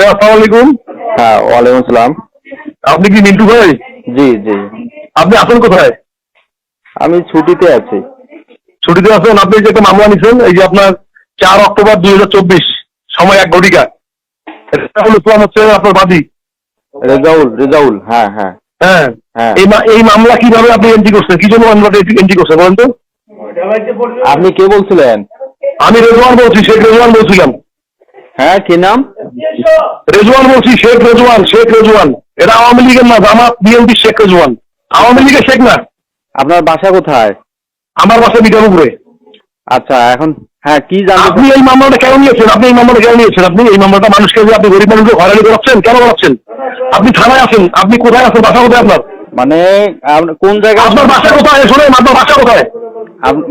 হ্যাঁ আসসালামু আলাইকুম। হ্যাঁ ওয়ালাইকুম আসসালাম। আপনি কি মিন্টু ভাই? জি জি। আপনি আছেন কোথায়? আমি ছুটিতে আছি। ছুটিতে আছেন? আপনি যে একটা মামলা নিছেন এই যে আপনার চার অক্টোবর দুই হাজার চব্বিশ সময় এক ঘটিকা। রেজাউল ইসলাম হচ্ছে আপনার বাদী। রেজাউল রেজাউল হ্যাঁ হ্যাঁ। হ্যাঁ। হ্যাঁ। এই এই মামলা কীভাবে আপনি এন্ট্রি করছেন? কি জন্য মামলাটা এন্ট্রি করছেন বলেন তো। আপনি কে বলছিলেন? আমি রেজওয়ান বলছি শেখ রেজওয়ান বলছিলাম। হ্যাঁ কি নাম? রেজওয়ান বলছি শেখ রেজওয়ান শেখ রেজওয়ান। এটা আওয়ামী লীগের না জামাত বিএনপি শেখ রেজওয়ান। আওয়ামী লীগের শেখ না। আপনার বাসা কোথায়? আমার বাসা বিকারপুরে আচ্ছা এখন হ্যাঁ কি জানতে আপনি এই মামলাটা কেন নিয়েছেন? আপনি এই মামলাটা কেন নিয়েছেন? আপনি এই মামলাটা মানুষকে যে আপনি গরিব মানুষকে হয়রানি করাচ্ছেন কেন করাচ্ছেন? আপনি থানায় আছেন আপনি কোথায় আছেন? বাসা কোথায় আপনার? মানে কোন জায়গায়? আপনার বাসা কোথায়? শোনেন আপনার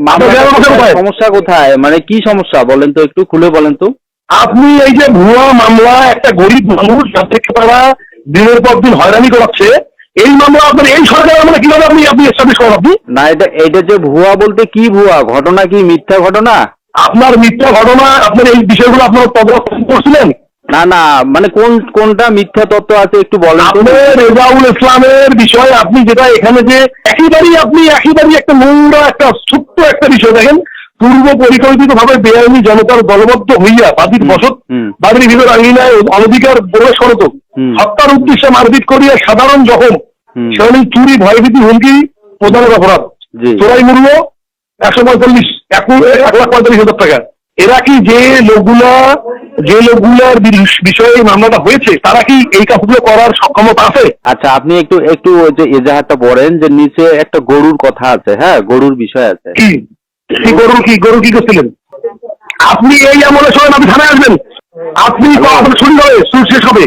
আপনার বাসা কোথায়? সমস্যা কোথায়? মানে কি সমস্যা? বলেন তো একটু খুলে বলেন তো। আপনি এই যে ভুয়া মামলা একটা গরিব মানুষ যার থেকে তারা দিনের পর দিন হয়রানি করাচ্ছে এই মামলা আপনার এই সরকারের মানে কীভাবে আপনি আপনি এস্টাবলিশ করেন আপনি? না এটা এটা যে ভুয়া বলতে কি ভুয়া? ঘটনা কি মিথ্যা ঘটনা? আপনার মিথ্যা ঘটনা আপনার এই বিষয়গুলো আপনার তদন্ত করছিলেন? না না মানে কোন কোনটা মিথ্যা তত্ত্ব আছে একটু বলেন তো। আপনি রেজাউল ইসলামের বিষয়ে আপনি যেটা এখানে যে একেবারেই আপনি একেবারেই একটা নোংরা একটা ছোট্ট একটা বিষয় দেখেন পূর্ব পরিকল্পিত ভাবে বেআইনি জনতার দলবদ্ধ হইয়া বাদীর বসত। বাদীর ভিতর আঙিনায় অনধিকার প্রবেশ করত। হত্যার উদ্দেশ্যে মারপিট করিয়া সাধারণ জখম। সেখানে চুরি ভয়ভীতি হুমকি প্রদানের অপরাধ। চোরাই মূল্য একশো পঁয়তাল্লিশ এক লাখ পঁয়তাল্লিশ হাজার টাকা। এরা কি যে লোকগুলা যে লোকগুলার বিষয়ে এই মামলাটা হয়েছে তারা কি এই কাজগুলো করার সক্ষমতা আছে? আচ্ছা আপনি একটু একটু যে এজাহারটা পড়েন যে নিচে একটা গরুর কথা আছে হ্যাঁ? গরুর বিষয় আছে। কি গরু কি গরু কি করছিলেন? আপনি এই আমলে শোনেন আপনি থানায় আসবেন। আপনি আপনার ছুটি হবে ছুটি শেষ হবে।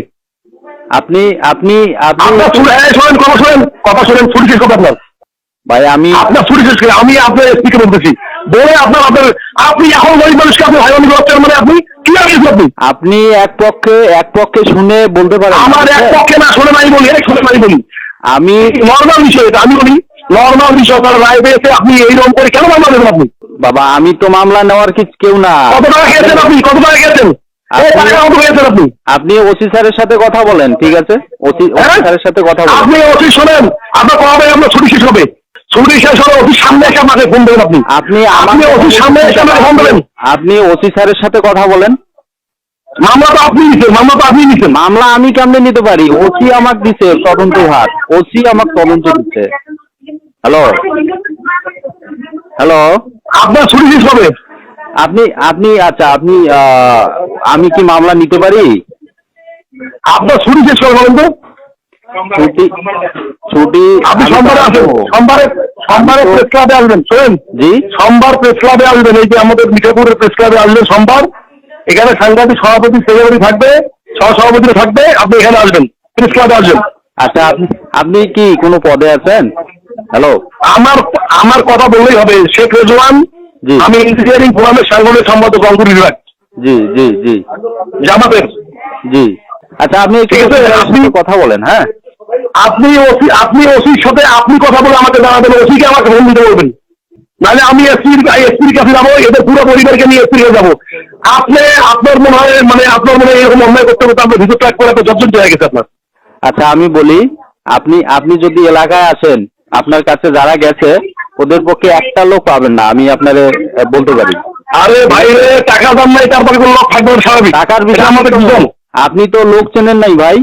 আপনি আপনি আপনি আপনার ছুটি হ্যাঁ শোনেন কথা শোনেন কথা শোনেন ছুটি শেষ হবে আপনার। ভাই আমি আপনার ছুটি শেষ করে আমি আপনার এসপিকে বলতেছি। বলে আপনার আপনার আপনি এখন গরিব মানুষকে আপনি হয়রানি করছেন মানে আপনি কি আগে আপনি? আপনি এক পক্ষে এক পক্ষে শুনে বলতে পারেন। আমার এক হ্যাঁ? পক্ষে না শোনে নাই বলি এক শোনে নাই বলি। আমি নর্মাল বিষয় এটা আমি বলি নর্মাল বিষয় তারা রায় পেয়েছে আপনি এইরকম করে কেন মামলা দেবেন আপনি? বাবা আমি তো মামলা নেওয়ার কিছু কেউ না। কত টাকা খেয়েছেন আপনি? কত টাকা খেয়েছেন? আপনি- আপনি? ওসি স্যারের সাথে কথা বলেন ঠিক আছে? ওসি ওসি হ্যাঁ? স্যারের সাথে কথা বলেন। আপনি অফিস শোনেন আপনার কবে আপনার ছুটি শেষ হবে। ছুটি শেষ হলে অফিস সামনে এসে আপনাকে ফোন দেবেন আপনি। আপনি আপনি আমাকে অফিস সামনে এসে আমাকে ফোন দেবেন। আপনি ওসি স্যারের সাথে কথা বলেন। মামলা তো আপনি নিচ্ছেন মামলা তো আপনি নিচ্ছেন মামলা আমি কেমনে নিতে পারি? ওসি আমাকে দিছে তদন্ত ভার। ওসি আমাকে তদন্ত দিচ্ছে। হ্যালো? হ্যালো? আপনার ছুটি শেষ হবে। আপনি আপনি আচ্ছা আপনি আমি কি মামলা নিতে পারি? আপনার ছুটি শেষ হবে বলুন তো? ছুটি ছুটি আপনি সোমবারে আসেন সোমবারে সোমবারে প্রেস ক্লাবে আসবেন শোনেন। জি। সোমবার প্রেস ক্লাবে আসবেন এই যে আমাদের মিঠাপুরের প্রেস ক্লাবে আসবেন সোমবার। এখানে সাংবাদিক সভাপতি সেক্রেটারি থাকবে সহ সভাপতিরা থাকবে আপনি এখানে আসবেন প্রেস ক্লাবে আসবেন। আচ্ছা আপনি আপনি কি কোনো পদে আছেন? হ্যালো? আমার আমার কথা বললেই হবে। শেখ রেজওয়ান জি। আমি ইঞ্জিনিয়ারিং ফোরামের সাংগঠনিক সম্পাদক রংপুর বিভাগ জি জি জি। জামাতের। জি। আচ্ছা আপনি একটু আপনি- কথা বলেন হ্যাঁ? আপনি ওসি আপনি ওসির সাথে আপনি কথা বলে আমাকে জানাবেন ওসিকে আমাকে ফোন দিতে বলবেন। নাহলে আমি এসপির এসপির কাছে যাব এদের পুরো পরিবারকে নিয়ে এসপির যাব। আপনি আপনার মনে হয় মানে আপনার মনে হয় এরকম অন্যায় করতে করতে আপনার ভিতর ট্র্যাক করে তো জর্জরিত হয়ে গেছে আপনার। আচ্ছা আমি বলি আপনি আপনি যদি এলাকায় আসেন আপনার কাছে যারা গেছে ওদের পক্ষে একটা লোক পাবেন না আমি আপনারে বলতে পারি। আরে ভাই টাকা দাম নাই তারপরে কোনো লোক থাকবে স্বাভাবিক। টাকার বিষয় আমাদের আপনি তো লোক চেনেন নাই ভাই।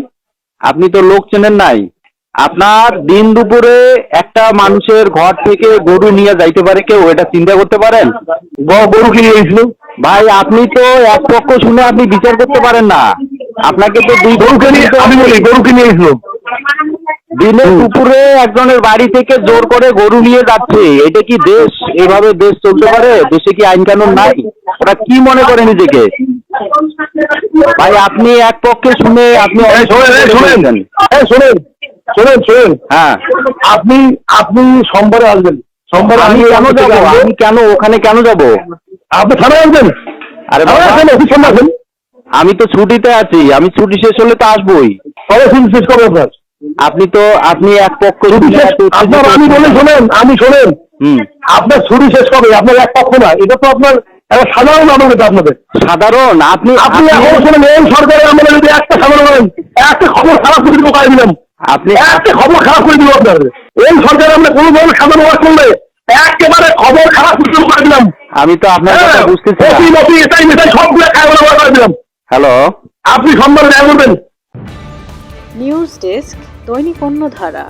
আপনি তো লোক চেনেন নাই। আপনার দিন দুপুরে একটা মানুষের ঘর থেকে গরু নিয়ে যাইতে পারে কেউ এটা চিন্তা করতে পারেন? গরু কিনে গেছিল ভাই আপনি তো এক পক্ষ শুনে আপনি বিচার করতে পারেন না। আপনাকে তো দুই গরু কিনে আমি বলি গরু কিনে গেছিল দিনের দুপুরে একজনের বাড়ি থেকে জোর করে গরু নিয়ে যাচ্ছে। এটা কি দেশ? এভাবে দেশ চলতে পারে? দেশে কি আইন কানুন নাই? ওরা কি মনে করে নিজেকে? ভাই আপনি এক পক্ষে শুনে আপনি শোনেন শোনেন। শোনেন শোনেন হ্যাঁ। আপনি আপনি সোমবারে আসবেন। সোমবারে আমি কেন যাব? আমি কেন ওখানে কেন যাব? আপনি থানায় আসবেন? আরে আমি তো ছুটিতে আছি। আমি ছুটি শেষ হলে তো আসবোই। কবে ছুটি শেষ করব আপনার। আপনি তো আপনি এক পক্ষ আপনার আমি বলে শোনেন আমি শোনেন। হুম। আপনার ছুটি শেষ কবে? আপনার এক পক্ষ না। এটা তো আপনার সাধারণ আমল এটা আপনাদের। সাধারণ? আপনি আপনি এখন শোনেন এই সরকারের আমলে যদি একটা সাধারণ একটা খবর খারাপ করে দিল করে দিলাম। আপনি একটা খবর খারাপ করে দিল আপনার এই সরকার আমরা কোনো ধরনের সাধারণ ওয়াজ করলে একেবারে খবর খারাপ করে দিল করে দিলাম। আমি তো আপনার হ্যাঁ, কথা বুঝতেছি এটাই মেটাই সবগুলো দাওয়া করে দিলাম। হ্যালো। আপনি সম্মান দেয়া করবেন। নিউজ ডেস্ক দৈনিক অন্যধারা